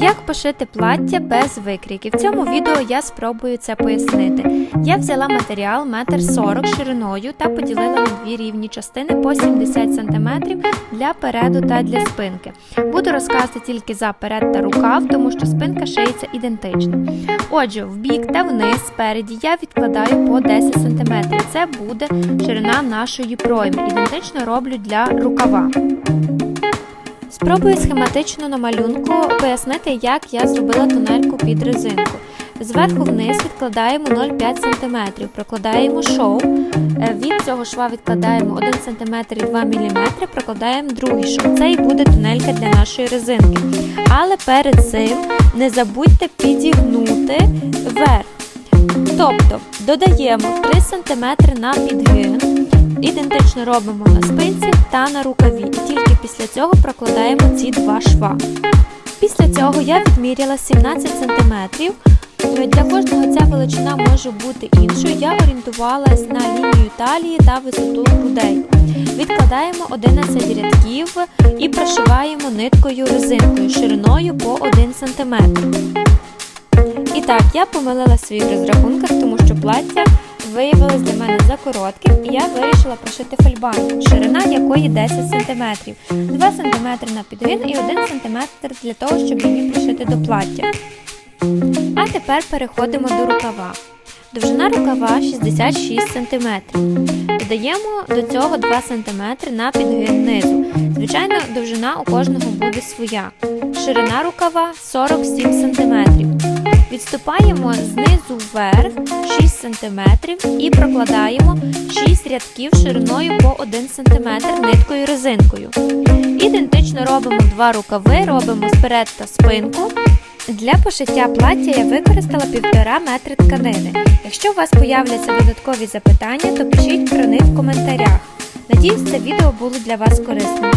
Як пошити плаття без викрійки? В цьому відео я спробую це пояснити. Я взяла матеріал 1,40 м шириною та поділила на дві рівні частини по 70 см для переду та для спинки. Буду розказувати тільки за перед та рукав, тому що спинка шиється ідентично. Отже, в бік та вниз спереді я відкладаю по 10 см. Це буде ширина нашої пройми. Ідентично роблю для рукава. Спробую схематично на малюнку пояснити, як я зробила тунельку під резинку. Зверху вниз відкладаємо 0,5 см, прокладаємо шов. Е, Від цього шва відкладаємо 1 см і 2 мм, прокладаємо другий шов. Це і буде тунелька для нашої резинки. Але перед цим не забудьте підігнути вверх. Тобто додаємо 3 см на підгин. Ідентично робимо на спинці та на рукаві, після цього прокладаємо ці два шва. Після цього я відміряла 17 см. Для кожного ця величина може бути іншою. Я орієнтувалась на лінію талії та висоту грудей. Відкладаємо 11 рядків і прошиваємо ниткою резинкою шириною по 1 см. І так, я помилила своїх розрахунках, тому що плаття виявилось для мене за коротким, і я вирішила прошити фольбанку, ширина якої 10 см, 2 см на підгин і 1 см для того, щоб її пришити до плаття. А тепер переходимо до рукава. Довжина рукава 66 см. Додаємо до цього 2 см на підгин низу. Звичайно, довжина у кожного буде своя. Ширина рукава 47 см. Відступаємо знизу вверх 6 см і прокладаємо 6 рядків шириною по 1 см ниткою резинкою. Ідентично робимо два рукави, робимо сперед та спинку. Для пошиття плаття я використала 1,5 метри тканини. Якщо у вас появляться додаткові запитання, то пишіть про них в коментарях. Надіюсь, це відео було для вас корисним.